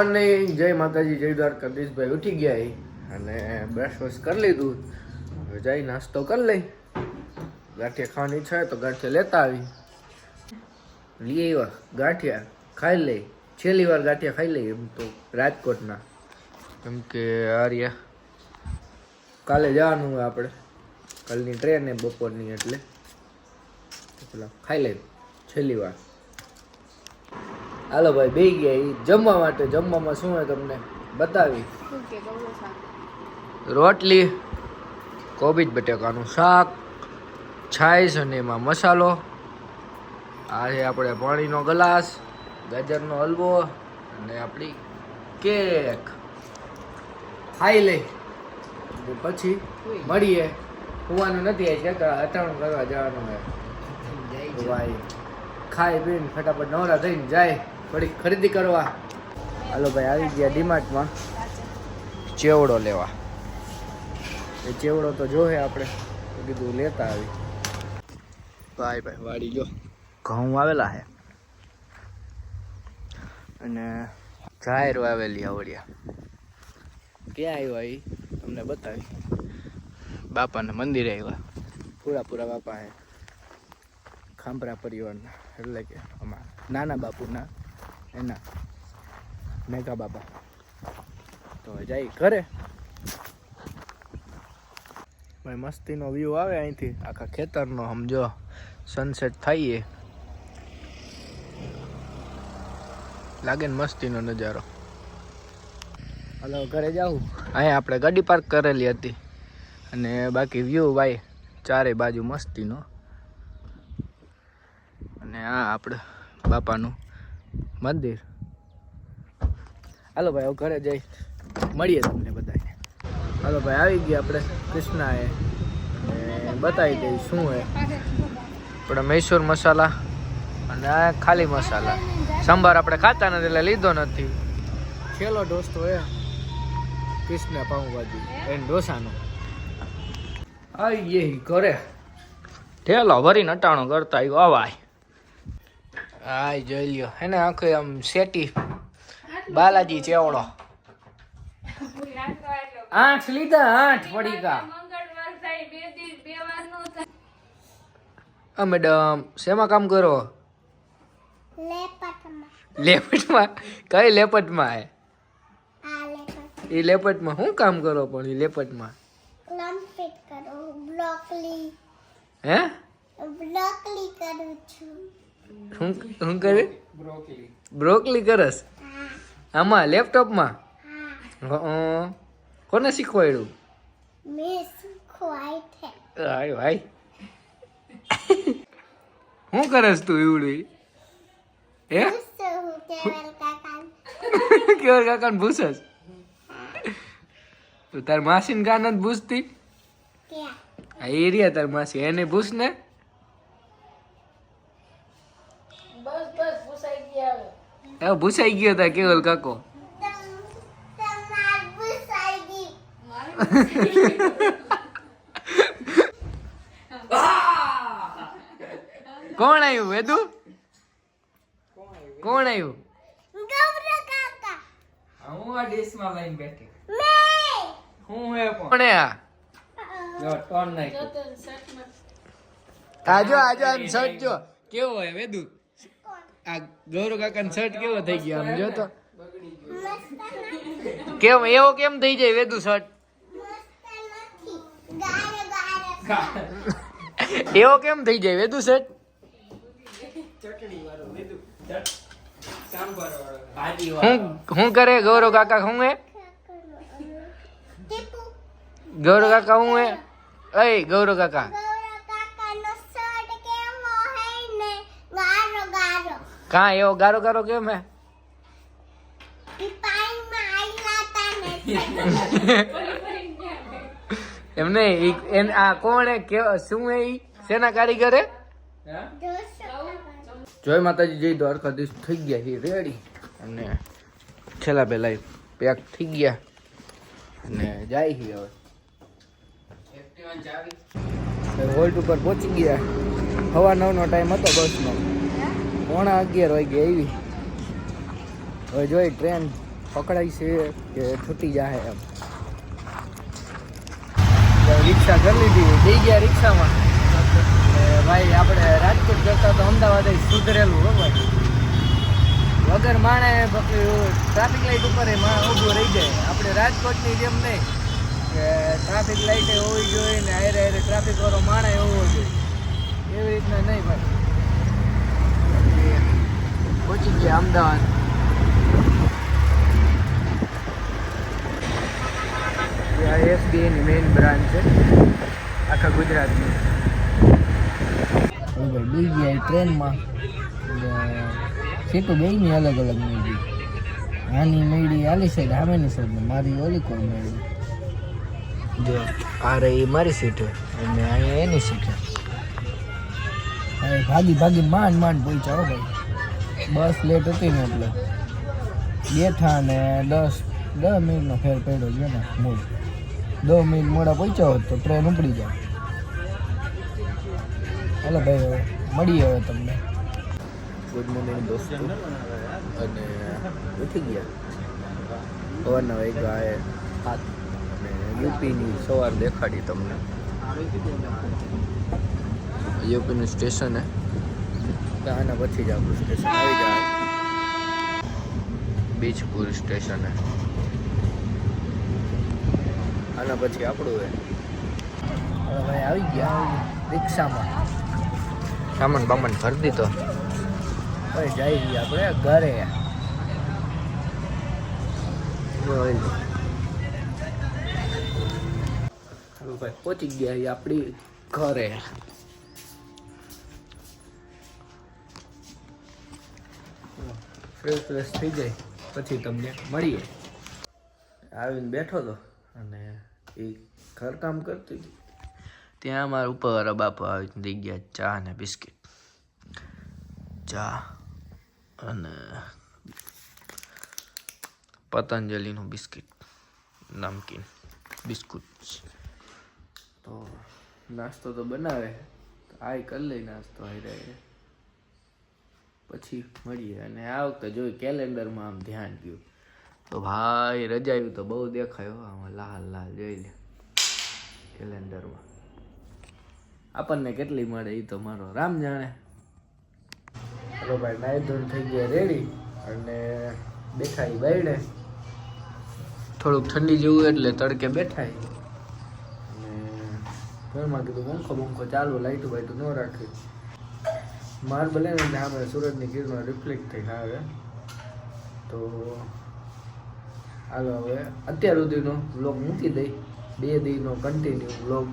Morning જય માતાજી, જય દ્વારકા દીશભાઈ ઉઠી ગયા. અને બ્રશ વશ કરી લીધું. હવે જઈ નાસ્તો કરી લઈ. ગાંઠિયા ખાવાની હોય તો ગાંઠિયા લેતા આવી. લઈ આવ્યા ગાંઠિયા, ખાઈ લઈ. છેલ્લી વાર ગાંઠિયા ખાઈ લઈ એમ તો રાજકોટના. કેમ કે આર્યા, કાલે જવાનું હોય આપણે. કાલની ટ્રેન એ બપોરની એટલે. પેલા ખાઈ લઈ, છેલ્લી વાર. હાલો ભાઈ બે ગયા. એ જમવા માટે જમવામાં શું હોય તમને? બતાવી. રોટલી કોબીજ બટેકાનું શાક છાશ અને એમાં મસાલો. આ છે આપણે પાણીનો ગ્લાસ ગાજરનો હલવો અને આપણી કેક. ખાઈ લઈ. પછી મળીએ. હોવાનું નથી કાકા અટાણું કરવા જવાનું હોય ભાઈ ખાઈ પીને ફટાફટ નવરા થઈને જાય. થોડી ખરીદી કરવા. હાલો ભાઈ, આવી ગયા ડીમાર્ટમાં. ચેવડો લેવા. એ ચેવડો તો જોહે આપણે. તો કીધું લેતા આવી. ભાઈ ભાઈ વાડી જો ઘઉં આવેલા હે. અને જાહેર આવેલી આવડિયા. ક્યાં આવ્યા એ તમને બતાવી. બાપાના મંદિરે આવ્યા પૂરા પૂરા બાપા હે. ખાંભરા પરિવારના. એટલે કે અમારા નાના બાપુના. એના. મેઘા બાબા, તો જાય ઘરે. ભાઈ, મસ્તીનો વ્યૂ આવે અહીંથી. આખા ખેતરનો, સમજો. સનસેટ થઈએ. લાગે ને મસ્તીનો નજારો. હલો, ઘરે જાઉં. અહીંયા આપણે ગાડી પાર્ક કરેલી હતી. અને બાકી વ્યૂ ભાઈ, ચારે બાજુ મસ્તીનો. અને આ આપણે બાપાનું મંદિર. હાલો ભાઈ હું ઘરે જઈ મળીએ તમને બધાને હાલો ભાઈ, આવી ગયા આપણે કૃષ્ણાએ. બતાવી દઈ શું હે. આપણે મૈસૂર મસાલા અને આ ખાલી મસાલા. સંભાર આપણે ખાતા નથી એટલે લીધો નથી. છેલ્લો ઢોસો એ કૃષ્ણ પાઉંભાજી એન ઢોસાનો. ગઈ ઘરે. ઠેલો ભરીને અટાણો કરતા આવ્યો અવાય હાય જોઈ લ્યો. હે ને આખો આમ સેટી. બાલાજી ચેવડો. આઠ લીધા આઠ પડીકા મેડમ શેમાં કામ કરો? લેપટમાં. કઈ લેપટમાં એ લેપટમાં. શું કામ કરો પણ એ લેપટમાં? હે? બ્લોકલી કરું છું. શું કરે? બ્રોકલી કરસ? આમાં લેપટોપમાં? હા. કોને શીખવાડ્યું? મિસ હાય ભાઈ. શું કરસ તું એવડું હે? હું કેવલ કાકા ભૂસસ તું તાર માસીને કાન જ ભૂસતી એ આ એરિયા તાર માસી. એને ભૂસ ને એ ભૂસાઈ ગયો હતા કેવલ કાકો? કોણ આવ્યું વેદુ? કોણ આવ્યું હું આ ડીશમાં લઈને બેઠી. હું હે પણ? આ? જો ટોન નાખ્યો. આજો આજો આમ શર્ટ કેવો હોય વેદુ? આ ગૌરવ કાકા શર્ટ કેવો થઈ ગયો આમ જો તો. કેમ એવો કેમ થઈ જાય વેદુ શર્ટ એવો કેમ થઈ જાય વેદુ શર્ટ ચટણી વાળો લીધું સાંભાર વાળો ભાજી હું હું કરે ગૌરવ કાકા હું હે ગૌરવ કાકા હું હે અય ગૌરવ કાકા ગૌર કાકાનો શર્ટ કેવો હે ને ગારો ગારો કા એવો ગારો ગારો કેમ હે? ઈ પાણીમાં આયલા તા ને એમ નહીં ઈ- એન આ કોણ હે? કે શું હે ઈ? શેના કારીગર હે? હા જય માતાજી જય દ્વારકાધીશ થઈ ગયા હી રેડી અને છેલ્લા પહેલા પેક થઈ ગયા. અને જાય હી હવે. હોલ્ટ ઉપર પહોંચી ગયા. સવા નવનો ટાઈમ હતો બસનો. પોણા અગિયાર વાગે આવી. હવે જોઈ ટ્રેન પકડાય છે કે છૂટી જાય એમ. રિક્ષા કરી લીધી. જઈ ગયા રિક્ષામાં. ભાઈ આપણે રાજકોટ જતા તો અમદાવાદ સુધરેલું હો ભાઈ. વગર માણે ટ્રાફિક લાઇટ ઉપર એ માણસ ઊભું રહી જાય. આપણે રાજકોટની જેમ નહીં. કે ટ્રાફિક લાઇટે હોવી જોઈએ ને હારે હારે ટ્રાફિક વાળો માણે હોવો જોઈએ. એવી રીતના નહીં ભાઈ. પહોંચી ગયા અમદાવાદ. આ એસબીઆઈની મેઇન બ્રાન્ચ છે આખા ગુજરાતની. ભાઈ બી ગયા ટ્રેનમાં. સીટો બેયની અલગ અલગ મેળી આની મેળી આલી સાઈડ આમેની સાઈડ ને મારી ઓલી કોણ મેળી જો આ રહી મારી સીટ અને અહીંયા એની સીટ ભાગી ભાગી માંડ માંડ પહોંચાવો ભાઈ. બસ લેટ હતી ને એટલે. બેઠા ને દસ દસ મિનિટનો ફેર પડ્યો છે ને મૂળ. દસ મિનિટ મોડા પહોંચ્યા હોત તો ટ્રેન ઉપડી જાય. હાલો ભાઈ, હવે મળીએ હવે તમને. ગુડ મોર્નિંગ દોસ્તો. અને ઉઠી ગયા. સવારના વાગ્યા સાત અને યુપીની સવાર દેખાડી તમને. યુપીનું સ્ટેશન હે. તો આના પછી જ આપણું સ્ટેશન આવી જાય બીજપુર સ્ટેશન આના પછી આપણું હે હવે આવી ગયા. રિક્ષામાં. સામાન બામાન ભરી દીધો. હવે જઈ ગયા આપણે ઘરે. ભાઈ પહોંચી ગયા આપણી ઘરે. ફ્રેશ ફ્રેશ થઈ જાય. પછી તમને મળીએ. આવીને બેઠો તો અને એ ઘરકામ કરતી હતી. ત્યાં મારા ઉપરવાળા બાપા આવીને દઈ ગયા ચા અને બિસ્કિટ. ચા અને પતંજલિનું બિસ્કિટ નમકીન બિસ્કુટ. તો નાસ્તો તો બનાવે. આ કરી લઈ નાસ્તો આવી રહે પછી મળીએ. અને આ વખતે જોઈ કેલેન્ડરમાં આમ ધ્યાન ગયું તો ભાઈ રજાયું તો બહુ દેખાયો આમાં લાલ લાલ જોઈ લે. કેલેન્ડરમાં. આપણને કેટલી મળે એ તો મારો રામ જાણે. હલો ભાઈ નાઈ ધોન થઈ ગયા રેડી. અને બેઠા એ બાયડે. થોડુંક ઠંડી જેવું એટલે તડકે બેઠા. અને ઘરમાં કીધું પંખો બંખો ચાલુ લાઈટું બાઈટું ન રાખી. માર્બલ હે ને એટલે આપણે સૂરજની કિરણો રિફ્લેક્ટ થઈને આવે. તો હાલો હવે અત્યાર સુધીનો બ્લોગ મૂકી દઈ. બે દીનો કન્ટિન્યુ બ્લોગ